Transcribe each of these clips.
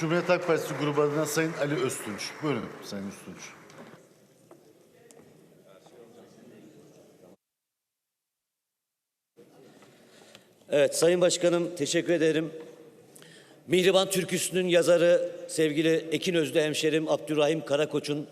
Cumhuriyet Halk Partisi grubu adına Sayın Ali Öztunç. Buyurun Sayın Öztunç. Evet Sayın Başkanım teşekkür ederim. Mihriban Türküsü'nün yazarı sevgili Ekin Özlü hemşerim Abdurrahim Karakoç'un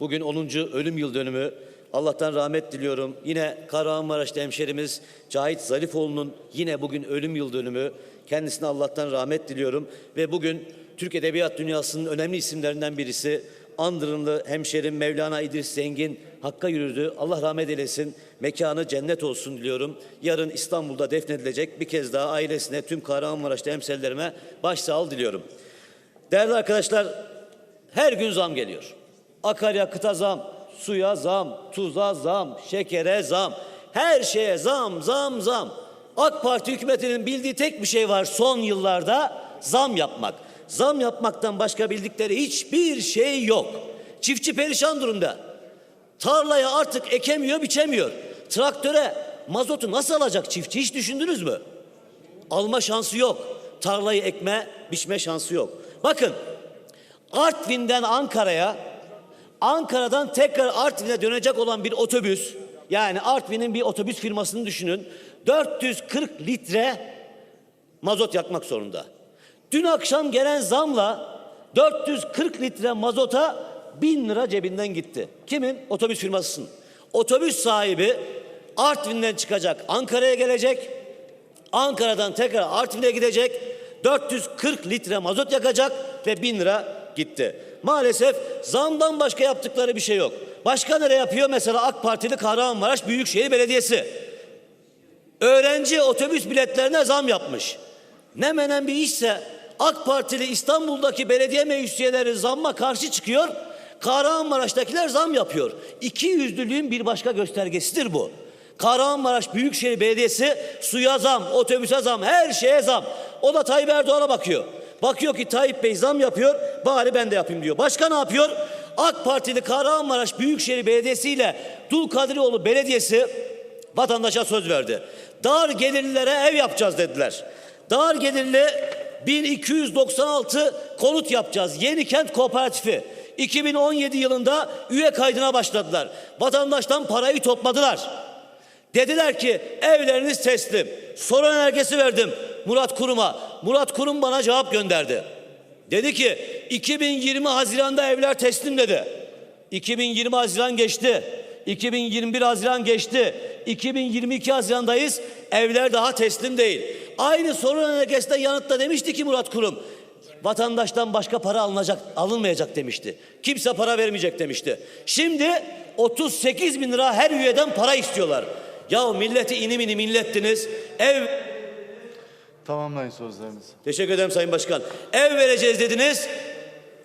bugün 10. ölüm yıl dönümü. Allah'tan rahmet diliyorum. Yine Kahramanmaraş'ta hemşerimiz Cahit Zarifoğlu'nun yine bugün ölüm yıl dönümü. Kendisine Allah'tan rahmet diliyorum. Ve bugün Türk Edebiyat dünyasının önemli isimlerinden birisi Andırınlı hemşerim Mevlana İdris Zengin Hakk'a yürüdü. Allah rahmet eylesin. Mekanı cennet olsun diliyorum. Yarın İstanbul'da defnedilecek bir kez daha ailesine, tüm Kahramanmaraş'ta hemşerilerime başsağlığı diliyorum. Değerli arkadaşlar, her gün zam geliyor. Akaryakıta zam, suya zam, tuza zam, şekere zam. Her şeye zam, zam, zam. AK Parti hükümetinin bildiği tek bir şey var son yıllarda zam yapmak. Zam yapmaktan başka bildikleri hiçbir şey yok. Çiftçi perişan durumda. Tarlaya artık ekemiyor, biçemiyor. Traktöre mazotu nasıl alacak çiftçi hiç düşündünüz mü? Alma şansı yok. Tarlayı ekme, biçme şansı yok. Bakın Artvin'den Ankara'ya, Ankara'dan tekrar Artvin'e dönecek olan bir otobüs, yani Artvin'in bir otobüs firmasını düşünün. 440 litre mazot yakmak zorunda. Dün akşam gelen zamla 440 litre mazota 1000 lira cebinden gitti. Kimin? Otobüs firmasının. Otobüs sahibi Artvin'den çıkacak, Ankara'ya gelecek. Ankara'dan tekrar Artvin'e gidecek. 440 litre mazot yakacak ve 1000 lira gitti. Maalesef zamdan başka yaptıkları bir şey yok. Başka nereye yapıyor? Mesela AK Partili Kahramanmaraş Büyükşehir Belediyesi. Öğrenci otobüs biletlerine zam yapmış. Ne menen bir işse AK Partili İstanbul'daki belediye meclis üyeleri zamma karşı çıkıyor. Kahramanmaraş'takiler zam yapıyor. İki yüzlülüğün bir başka göstergesidir bu. Kahramanmaraş Büyükşehir Belediyesi suya zam, otobüse zam, her şeye zam. O da Tayyip Erdoğan'a bakıyor. Bakıyor ki Tayyip Bey zam yapıyor, bari ben de yapayım diyor. Başka ne yapıyor? AK Partili Kahramanmaraş Büyükşehir Belediyesi ile Dulkadirioğlu Belediyesi vatandaşa söz verdi. Dar gelirlilere ev yapacağız dediler. Dar gelirli 1296 konut yapacağız. Yeni Kent Kooperatifi. 2017 yılında üye kaydına başladılar. Vatandaştan parayı topladılar. Dediler ki evleriniz teslim. Soru önergesi verdim Murat Kurum'a. Murat Kurum bana cevap gönderdi. Dedi ki 2020 Haziran'da evler teslim dedi. 2020 Haziran geçti. 2021 Haziran geçti. 2022 Haziran'dayız. Evler daha teslim değil. Aynı sorun önergesinde yanıtta demişti ki Murat Kurum. Vatandaştan başka para alınacak, alınmayacak demişti. Kimse para vermeyecek demişti. Şimdi 38 bin lira her üyeden para istiyorlar. Ya milleti inim inim illettiniz. Ev Tamamlayın sözlerinizi. Teşekkür ederim Sayın Başkan. Ev vereceğiz dediniz.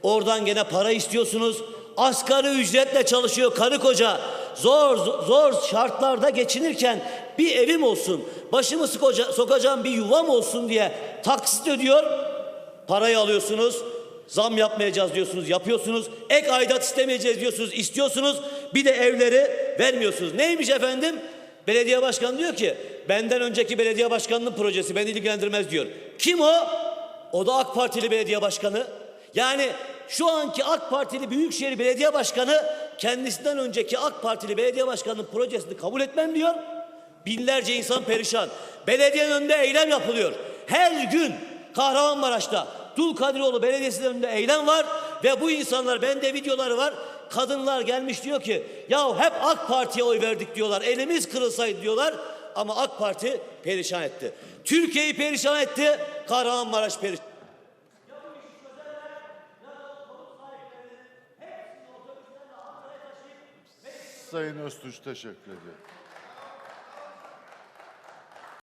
Oradan gene para istiyorsunuz. Asgari ücretle çalışıyor karı koca. Zor zor şartlarda geçinirken bir evim olsun, başımı sıkoca- sokacağım bir yuvam olsun diye taksit ödüyor. Parayı alıyorsunuz. Zam yapmayacağız diyorsunuz, yapıyorsunuz. Ek aidat istemeyeceğiz diyorsunuz, istiyorsunuz. Bir de evleri vermiyorsunuz. Neymiş efendim? Belediye başkanı diyor ki benden önceki belediye başkanının projesi beni ilgilendirmez diyor. Kim o? O da AK Partili belediye başkanı. Yani şu anki AK Partili Büyükşehir Belediye Başkanı kendisinden önceki AK Partili belediye başkanının projesini kabul etmem diyor. Binlerce insan perişan. Belediyenin önünde eylem yapılıyor. Her gün Kahramanmaraş'ta Dulkadiroğlu Belediyesi'nin önünde eylem var ve bu insanlar bende videoları var. Kadınlar gelmiş diyor ki ya hep AK Parti'ye oy verdik diyorlar. Elimiz kırılsaydı diyorlar ama AK Parti perişan etti. Türkiye'yi perişan etti. Kahramanmaraş perişan. Sayın Öztunç teşekkür ediyorum.